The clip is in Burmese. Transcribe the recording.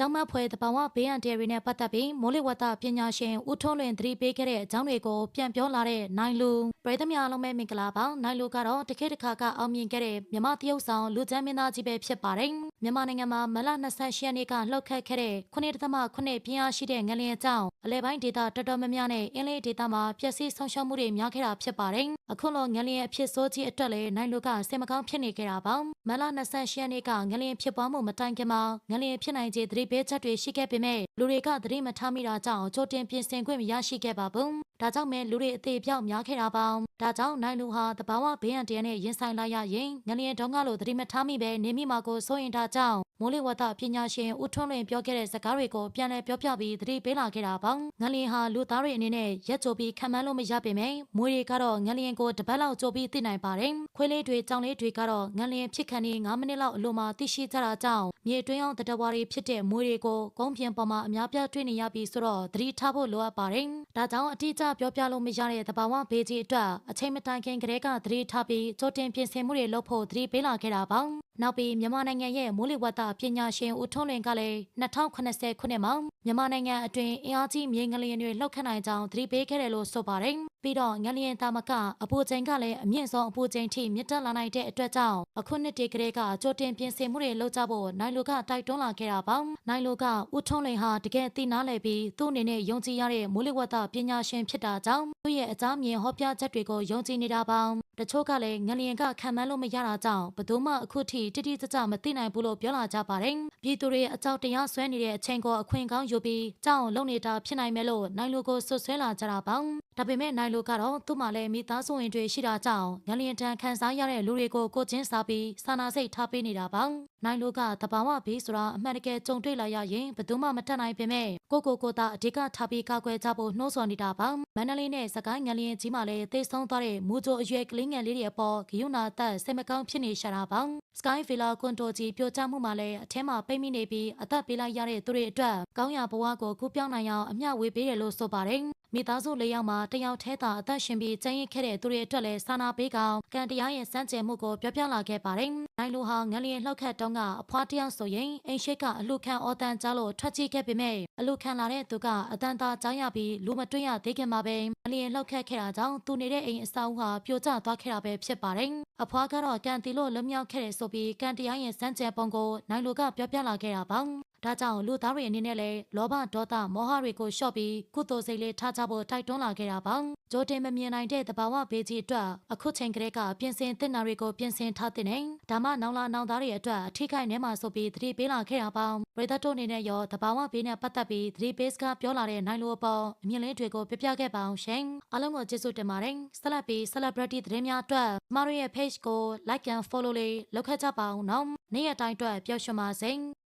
ကျောင်းမဖွဲတဘာဝဘေးအန္တရာယ်တွေနဲ့ပတ်သက်ပြီးမိုးလေဝသပညာရှင်ဦးထွန်းလွင်သတိပေးခဲ့တဲ့အကြောင်းတွေကိုပြန်ပြောလာတဲ့နိုင်လူပြည်သူများအားလုံးပဲမင်္ဂလာပါနိုင်လူကတော့တခေတ်တစ်ခါကအောင်မြင်ခဲ့တဲ့မြမတရုတ်ဆောင်လူချမ်းမင်းသားကြီးပဲဖြစ်ပါတယ် မြန်မာနိုင်ငံမှာမလ28ရက်နေ့ကလှုပ်ခတ်ခဲ့တဲ့9.9ပြင်းအားရှိတဲ့ငလျင်ကြောင့်အလဲပိုင်းဒေသတော်တော်များများနဲ့အင်းလေးဒေသမှာပျက်စီးဆုံးရှုံးမှုတွေများခဲ့တာဖြစ်ပါတယ်အခုလိုငလျင်အဖြစ်ဆိုးကြီးအတွက်လည်းနိုင်လူကစင်မကောင်းဖြစ်နေခဲ့တာပါမလ28ရက်နေ့ကငလျင်ဖြစ်ပွားမှုမတိုင်ခင်မှာငလျင်ဖြစ်နိုင်ခြေသတိပေးချက်တွေရှိခဲ့ပေမဲ့လူတွေကသတိမထားမိတာကြောင့်ကြိုတင်ပြင်ဆင်ခွင့်မရရှိခဲ့ပါဘူး ဒါကြောင့်မဲလူတွေအသေးပြောက်များခဲ့တာပါဒါကြောင့်နိုင်လူဟာတဘာဝဘေးရန်တရနဲ့ရင်ဆိုင်လိုက်ရရင်ငလျင်တုံးကလိုသတိမထားမိပဲနေမိမှာကိုစိုးရင်တာကြောင့်မိုးလေဝသပညာရှင်ဦးထွန်းလွင်ပြောခဲ့တဲ့စကားတွေကိုပြန်လည်ပြောပြပြီးသတိပေးလာခဲ့တာပါငလျင်ဟာလူသားတွေအနေနဲ့ရက်ကြိုပြီးခံမှန်းလို့မရပေမဲ့မွေတွေကတော့ငလျင်ကိုတပတ်လောက်ကြိုပြီးသိနိုင်ပါတယ်ခွေးလေးတွေကြောင်လေးတွေကတော့ငလျင်ဖြစ်ခန့်နေ9မိနစ်လောက်အလိုမှာသိရှိကြတာကြောင့်မြေတွင်းအောင်တတဝါတွေဖြစ်တဲ့မွေတွေကိုကုန်းပြင်ပေါ်မှာအများပြားတွေ့နေရပြီဆိုတော့သတိထားဖို့လိုအပ်ပါတယ်ဒါကြောင့်အတိအကျပြောပြလို့မရတဲ့တဘာဝဘေးကြီးအတွက်အချိန်မတိုင်ခင်ကတည်းကသတိထားပြီးကြိုတင်ပြင်ဆင်မှုတွေလုပ်ဖို့သတိပေးလာခဲ့တာပါနောက်ပြီးမြန်မာနိုင်ငံရဲ့မိုးလေဝသပညာရှင်ဦးထွန်းလွင်ကလည်း2080ခုနှစ်မှာမြန်မာနိုင်ငံအတွင်းအင်အားကြီးမြေငလျင်တွေလှုပ်ခတ်နိုင်ကြောင်းသတိပေးခဲ့တယ်လို့ဆိုပါတယ်။ ပြီးတော့ငလျင်တာမကအပူချိန်ကလည်းအမြင့်ဆုံးအပူချိန်ထိမြင့်တက်လာနိုင်တဲ့အတွက်ကြောင့်အခုနှစ်တည်းကလေးကကြိုတင်ပြင်ဆင်မှုတွေလုပ်ကြဖို့နိုင်လူကတိုက်တွန်းလာခဲ့တာပါ။နိုင်လူကဦးထွန်းလွင်ဟာတကယ်သိနာလဲပြီးသူ့အနေနဲ့ယုံကြည်ရတဲ့မိုးလေဝသပညာရှင်ဖြစ်တာကြောင့်သူ့ရဲ့အကြမ်းမြင်ဟောပြချက်တွေကိုယုံကြည်နေတာပါ။တချို့ကလည်းငလျင်ကခံမှန်းလို့မရတာကြောင့်ဘယ်သူမှအခုထိတိတိကျကျမသိနိုင်ဘူးလို့ပြောလာကြပါတယ်။ပြည်သူတွေအကြောက်တရားဆွဲနေတဲ့အချိန်ကိုအခွင့်ကောင်းယူပြီးကြောက်လုံနေတာဖြစ်နိုင်မယ်လို့နိုင်လူကိုဆွဆွဲလာကြတာပါ။ ဒါပေမဲ့နိုင်လူကတော့သူ့မှာလည်းမိသားစုဝင်တွေရှိတာကြောင့်ငလျင်တန်ခံစားရတဲ့လူတွေကိုကိုချင်းစားပြီးစာနာစိတ်ထားပေးနေတာပါ။နိုင်လူကတဘာဝဘေးဆိုတာအမှန်တကယ်ကြုံတွေ့လာရရင်ဘယ်သူမှမတတ်နိုင်ပေမဲ့ကိုကိုကိုသာအဓိကထားပြီးကာကွယ်ကြဖို့နှိုးဆော်နေတာပါ။မန္တလေးနဲ့စကိုင်းငလျင်ကြီးမှာလည်းသိဆုံးသွားတဲ့မူဂျိုအရွယ်ကလေးငယ်လေးတွေအပေါ်ဂယုဏသက်စိတ်မကောင်းဖြစ်နေရှာတာပါ။ Sky Villa ကွန်တိုကြီးပြိုကျမှုမှာလည်းအထက်မှာပိတ်မိနေပြီးအသက်ပေးလိုက်ရတဲ့သူတွေအတွက်ကောင်းရာဘဝကိုကူးပြောင်းနိုင်အောင်အမျှဝေပေးတယ်လို့ဆိုပါတယ်။ မိသားစုလေးယောက်မှာတယောက်ထဲသာအသက်ရှင်ပြီးကျန်းရစ်ခဲ့တဲ့သူတွေအတွက်လည်းစာနာပေးကောင်ကံတရားရဲ့စံကျင်မှုကိုပြောပြလာခဲ့ပါတယ်။နိုင်လူဟာငလျင်လှောက်ခတ်တုန်းကအဖွားတယောက်ဆိုရင်အိမ်ရှိကအလူခံအော်တန်ကြားလို့ထွက်ကြည့်ခဲ့ပေမဲ့အလူခံလာတဲ့သူကအတန်တာကြားရပြီးလူမတွေ့ရသေးခင်မှာပဲငလျင်လှောက်ခတ်ခဲ့တာကြောင့်သူနေတဲ့အိမ်အဆောက်အဦဟာပြိုကျသွားခဲ့တာပဲဖြစ်ပါတယ်။အဖွားကတော့ကံတီလို့လွတ်မြောက်ခဲ့တယ်ဆိုပြီးကံတရားရဲ့စံကျင်ပုံကိုနိုင်လူကပြောပြလာခဲ့တာပါ။ ဒါကြောင့်လူသားတွေအနေနဲ့လည်းလောဘဒေါသမောဟတွေကိုလျှော့ပြီးကုသိုလ်စိတ်လေးထားကြဖို့တိုက်တွန်းလာခဲ့တာပါ။ကြိုတင်မမြင်နိုင်တဲ့တဘာဝဘေးကြီးအတွက်အခုချိန်ကလေးကပြင်ဆင်သင့်တာတွေကိုပြင်ဆင်ထားတဲ့နေ။ဒါမှနောင်လာနောင်သားတွေအတွက်အထိခိုက်နေမှာဆိုပြီးသတိပေးလာခဲ့တာပါ။ပရိသတ်တို့အနေနဲ့ရောတဘာဝဘေးနဲ့ပတ်သက်ပြီးသတိပေးစကားပြောလာတဲ့နိုင်လိုအပေါ်အမြင်လေးတွေကိုပြပြခဲ့ပါအောင်ရှင်။အားလုံးကိုကျေးဇူးတင်ပါတယ်။ဆက်လက်ပြီး celebrity သတင်းများအတွက်ကျမတို့ရဲ့ page ကို like and follow လေးလုပ်ခဲ့ကြပါအောင်နော်။နေ့ရက်တိုင်းအတွက်ပျော်ရွှင်ပါစေ။